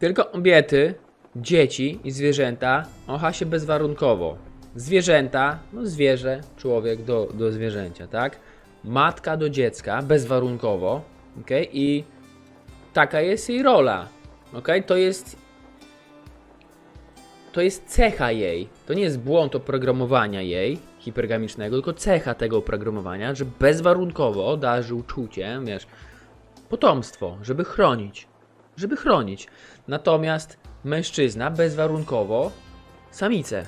Tylko kobiety, dzieci i zwierzęta kocha się bezwarunkowo. Zwierzęta, no zwierzę, człowiek do, do zwierzęcia, tak? Matka do dziecka bezwarunkowo, ok? I taka jest jej rola, ok? To jest to jest cecha jej. To nie jest błąd oprogramowania jej hipergamicznego, tylko cecha tego oprogramowania, że bezwarunkowo darzy uczuciem, wiesz, potomstwo, żeby chronić. Żeby chronić. Natomiast mężczyzna bezwarunkowo samicę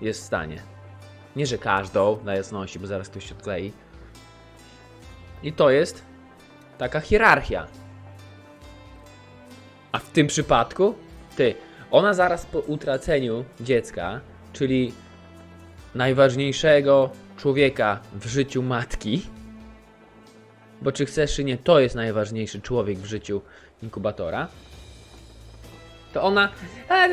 jest w stanie. Nie, że każdą na jasności, bo zaraz ktoś się odklei. I to jest taka hierarchia. A w tym przypadku, ty, ona zaraz po utraceniu dziecka, czyli najważniejszego człowieka w życiu matki, bo czy chcesz, czy nie, to jest najważniejszy człowiek w życiu inkubatora, to ona, a,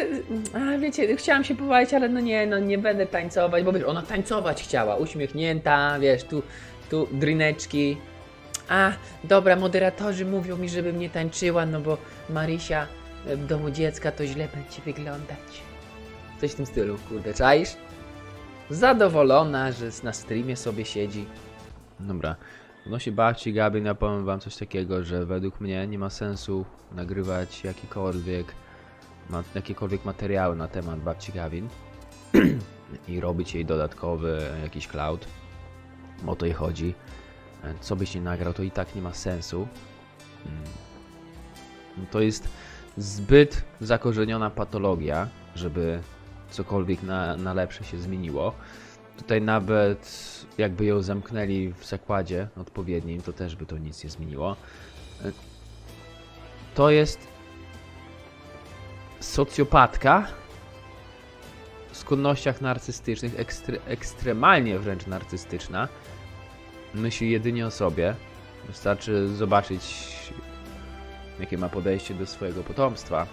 a wiecie, chciałam się pobawić, ale no nie, no nie będę tańcować, bo wiesz, ona tańcować chciała, uśmiechnięta, wiesz, tu, tu drineczki. A, dobra, moderatorzy mówią mi, żebym nie tańczyła, no bo Marysia e, w domu dziecka to źle będzie wyglądać. Coś w tym stylu, kurde, czaisz? Zadowolona, że na streamie sobie siedzi. Dobra. Odnośnie babci Gabi, ja powiem wam coś takiego, że według mnie nie ma sensu nagrywać jakikolwiek, ma, jakiekolwiek materiały na temat babci Gawin i robić jej dodatkowy jakiś cloud. O to jej chodzi. Co byś nie nagrał, to i tak nie ma sensu. Mm. To jest zbyt zakorzeniona patologia, żeby cokolwiek na, na lepsze się zmieniło. Tutaj nawet jakby ją zamknęli w zakładzie odpowiednim, to też by to nic nie zmieniło. To jest socjopatka w skłonnościach narcystycznych, ekstre, ekstremalnie wręcz narcystyczna. Myśli jedynie o sobie. Wystarczy zobaczyć, jakie ma podejście do swojego potomstwa.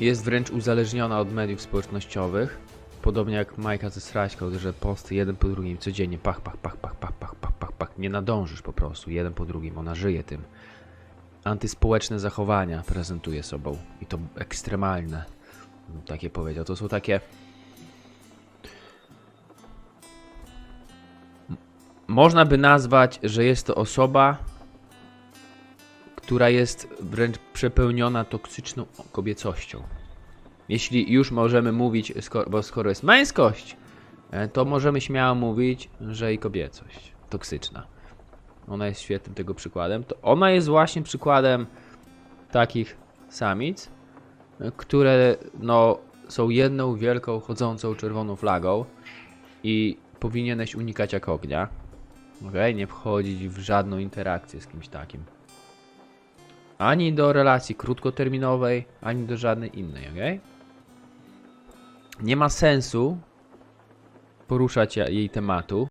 Jest wręcz uzależniona od mediów społecznościowych. Podobnie jak Majka ze Sraśką, że posty jeden po drugim codziennie pach, pach, pach, pach, pach, pach, pach, pach, pach. Nie nadążysz po prostu, jeden po drugim. Ona żyje tym. Antyspołeczne zachowania prezentuje sobą. I to ekstremalne. Takie powiedział. To są takie... Można by nazwać, że jest to osoba, która jest wręcz przepełniona toksyczną kobiecością. Jeśli już możemy mówić, bo skoro jest męskość, e, to możemy śmiało mówić, że i kobiecość toksyczna. Ona jest świetnym tego przykładem. To ona jest właśnie przykładem takich samic, e, które no, są jedną wielką chodzącą czerwoną flagą i powinieneś unikać jak ognia. Okay? Nie wchodzić w żadną interakcję z kimś takim ani do relacji krótkoterminowej, ani do żadnej innej, ok? Nie ma sensu poruszać jej tematu,